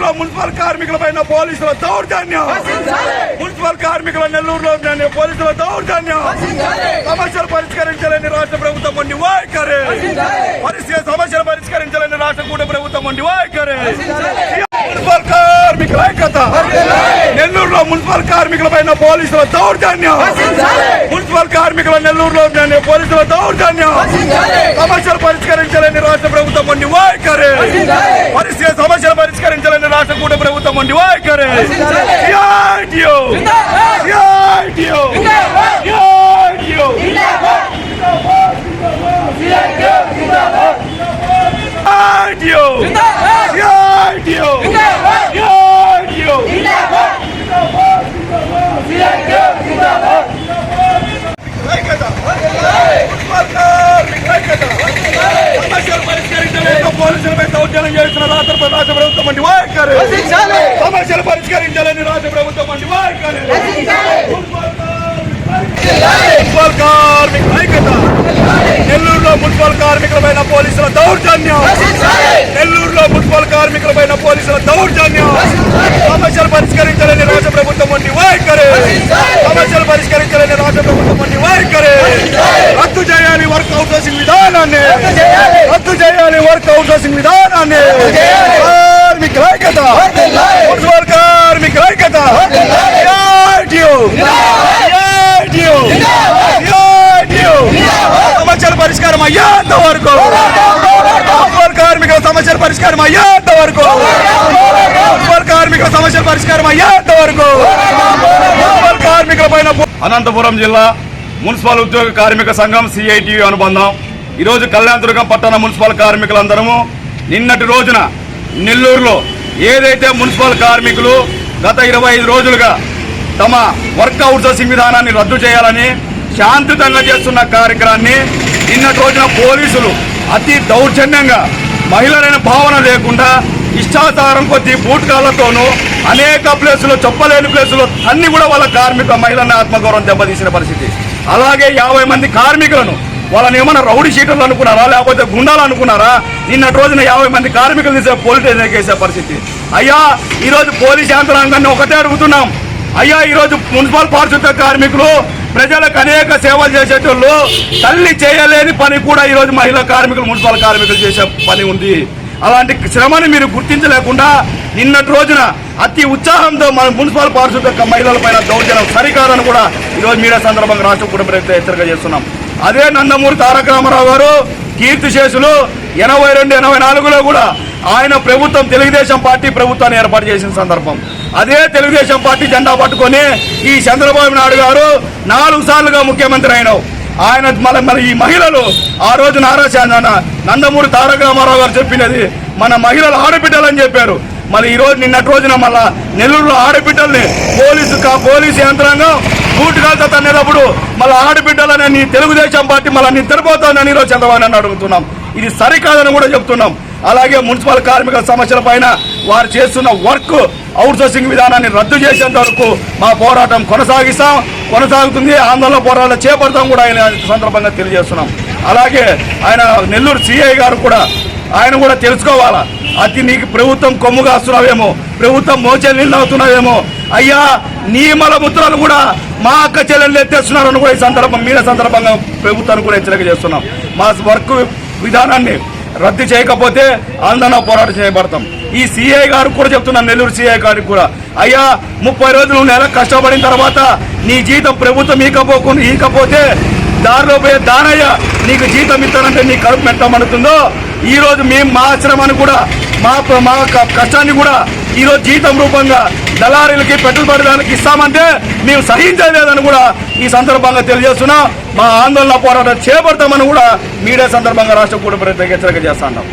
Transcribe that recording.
నెల్లూరులో మున్సిపల్ కార్మికులపైన పోలీసుల దౌర్జన్యం. మున్సిపల్ కార్మికుల నెల్లూరులో పోలీసుల దౌర్జన్యం. సమస్యలు పరిష్కరించాలని రాష్ట్ర ప్రభుత్వం ఉండి వైఖరి. సమస్యలు పరిష్కరించాలని రాష్ట్ర కూట ప్రభుత్వం ఉండి వైఖరి. మున్సిపల్ కార్మికుల ఐక్యత. నెల్లూరులో మున్సిపల్ కార్మికులపైన పోలీసుల దౌర్జన్యం. మున్సిపల్ కార్మికుల నెల్లూరులో పోలీసుల దౌర్జన్యం. సమస్యలు పరిష్కరించాలని రాష్ట్ర ప్రభుత్వం ఉండి వైఖరి. పరిస్థితి సమస్యలు పరిష్కరించాలని రాష్ట్ర కూట ప్రభుత్వం ఉండి వైఖరి CITU! CITU! CITU! CITU! CITU! CITU! ఐక్యత! మున్సిపల్ కార్మికుల ఐక్యత! సమస్యలు పరిష్కరించలేక పోలీసులపై దౌర్జన్యం చేస్తున్న రాష్ట్ర రాష్ట్ర ప్రభుత్వం వంటి వైఖరి సమస్యలు పరిష్కరించాలని రాష్ట్ర ప్రభుత్వం వైఖరి మున్సిపల్ కార్మికుల. ఐక్యత. నెల్లూరులో మున్సిపల్ కార్మికులపైన పోలీసుల దౌర్జన్యం. నెల్లూరులో మున్సిపల్ కార్మికులపైన పోలీసుల దౌర్జన్యం. సమస్యలు పరిష్కరించాలని రాష్ట్ర ప్రభుత్వం వంటి వైఖరి. సమస్యలు పరిష్కరించాలని రాష్ట్ర ప్రభుత్వం వంటి వైఖరి. రద్దు చేయాలి వర్క్ అవుట్సోర్సింగ్ విధానాన్ని. రద్దు చేయాలి. వర్క్ అవుట్సోర్సింగ్ విధానాన్ని. మున్సిపల్ కార్మికుల ఐక్యత! సమస్యల పరిష్కారం అయ్యేంత వరకు. మున్సిపల్ కార్మికుల సమస్యల పరిష్కారం అయ్యేంత వరకు. మున్సిపల్ కార్మికుల సమస్యల పరిష్కారం అయ్యేంత వరకు. మున్సిపల్ కార్మికుల పైన అనంతపురం జిల్లా మున్సిపల్ ఉద్యోగ కార్మిక సంఘం సిఐటి అనుబంధం. ఈరోజు కళ్యాణదుర్గం పట్టణ మున్సిపల్ కార్మికులందరము నిన్నటి రోజున నెల్లూరులో ఏదైతే మున్సిపల్ కార్మికులు గత ఇరవై ఐదు రోజులుగా తమ వర్క్ అవుట్సోర్సింగ్ విధానాన్ని రద్దు చేయాలని శాంతియుతంగా చేస్తున్న కార్యక్రమాన్ని నిన్నటి రోజున పోలీసులు అతి దౌర్జన్యంగా మహిళలైన భావన లేకుండా ఇష్టాచారం కొద్ది బూట్ కాళ్ళతోనూ అనేక ప్లేసులు చెప్పలేని ప్లేసులు అన్ని కూడా వాళ్ళ కార్మిక మహిళల ఆత్మగౌరవం దెబ్బతీసిన పరిస్థితి. అలాగే యాభై మంది కార్మికులను వాళ్ళని ఏమన్నా రౌడీ షీటర్లు అనుకున్నారా? లేకపోతే గుండాలు అనుకున్నారా? నిన్నటి రోజున యాభై మంది కార్మికులు తీసే పోలీస్ స్టేషన్ వేసే పరిస్థితి. అయ్యా ఈరోజు పోలీస్ యంత్రాంగాన్ని ఒకటే అడుగుతున్నాం. అయ్యా ఈరోజు మున్సిపల్ పారిశుద్ధ కార్మికులు ప్రజలకు అనేక సేవలు చేసేటోళ్ళు తల్లి చేయలేని పని కూడా ఈరోజు మహిళా కార్మికులు మున్సిపల్ కార్మికులు చేసే పని ఉంది. అలాంటి శ్రమని మీరు గుర్తించలేకుండా నిన్నటి రోజున అతి ఉత్సాహంతో మన మున్సిపల్ పారిశుద్ధ మహిళల పైన దౌర్జన్యం సరికాదని కూడా ఈరోజు మీడియా సందర్భంగా రాష్ట్ర కుటుంబ హెచ్చరిక చేస్తున్నాం. అదే నందమూరి తారక రామారావు గారు కీర్తిశేషులు ఎనభై రెండు ఎనభై నాలుగులో కూడా ఆయన ప్రభుత్వం తెలుగుదేశం పార్టీ ప్రభుత్వాన్ని ఏర్పాటు చేసిన సందర్భం. అదే తెలుగుదేశం పార్టీ జెండా పట్టుకొని ఈ చంద్రబాబు నాయుడు గారు నాలుగు సార్లుగా ముఖ్యమంత్రి అయినావు. ఆయన మన మన ఈ మహిళలు ఆ రోజు నారా నందమూరి తారక రామారావు గారు చెప్పినది మన మహిళలు ఆడబిడ్డలని చెప్పారు. మరి ఈ రోజు నిన్నటి రోజున మళ్ళా నెల్లూరులో ఆడబిడ్డల్ని పోలీసు కా- పోలీసు యంత్రాంగం బూటుకాలతో తన్నేటప్పుడు మళ్ళీ ఆడబిడ్డలని నీ తెలుగుదేశం పార్టీ మళ్ళీ నిద్రపోతానని ఈరోజు చంద్రబాబు నాయుడు అడుగుతున్నాం. ఇది సరికాదని కూడా చెప్తున్నాం. అలాగే మున్సిపల్ కార్మిక సమస్యల పైన వారు చేస్తున్న వర్క్ అవుట్సోర్సింగ్ విధానాన్ని రద్దు చేసేంత వరకు మా పోరాటం కొనసాగిస్తాం. కొనసాగుతుంది. ఆందోళన పోరాటాలు చేపడతాం కూడా ఆయన సందర్భంగా తెలియజేస్తున్నాం. అలాగే ఆయన నెల్లూరు సిఐ గారు కూడా ఆయన కూడా తెలుసుకోవాలా. అతి నీకు ప్రభుత్వం కొమ్ము కాస్తున్నావేమో ప్రభుత్వం మోచే నీళ్ళు అవుతున్నావేమో అయ్యా నీ మల కూడా మా అక్క చెల్లెళ్ళు ఎత్తేస్తున్నారని కూడా ఈ సందర్భం మీద సందర్భంగా ప్రభుత్వాన్ని కూడా హెచ్చరిక చేస్తున్నాం. మా వర్క్ విధానాన్ని రద్దు చేయకపోతే ఆందోళన పోరాటం చేయబడతాం. ఈ సిఐ గారు కూడా చెప్తున్నాను నెల్లూరు సిఐ గారికి కూడా. అయ్యా ముప్పై రోజులు నెల కష్టపడిన తర్వాత నీ జీతం ప్రభుత్వం ఈకపోకుండా ఈకపోతే దారిలో పోయే దానయ్య నీకు జీతం ఇస్తానంటే నీ కడుపు పెట్టమనుతుందో ఈరోజు మేము మా ఆశ్రమాన్ని కూడా మా మా కష్టాన్ని కూడా ఈరోజు జీతం రూపంగా దళారీలకి పెట్టుబడిదానికి ఇస్తామంటే మేము సహించలేదని కూడా ఈ సందర్భంగా తెలియజేస్తున్నాం. మా ఆందోళన పోరాటం చేపడతామని కూడా మీడియా సందర్భంగా రాష్ట్ర కూడా హెచ్చరిక చేస్తున్నాం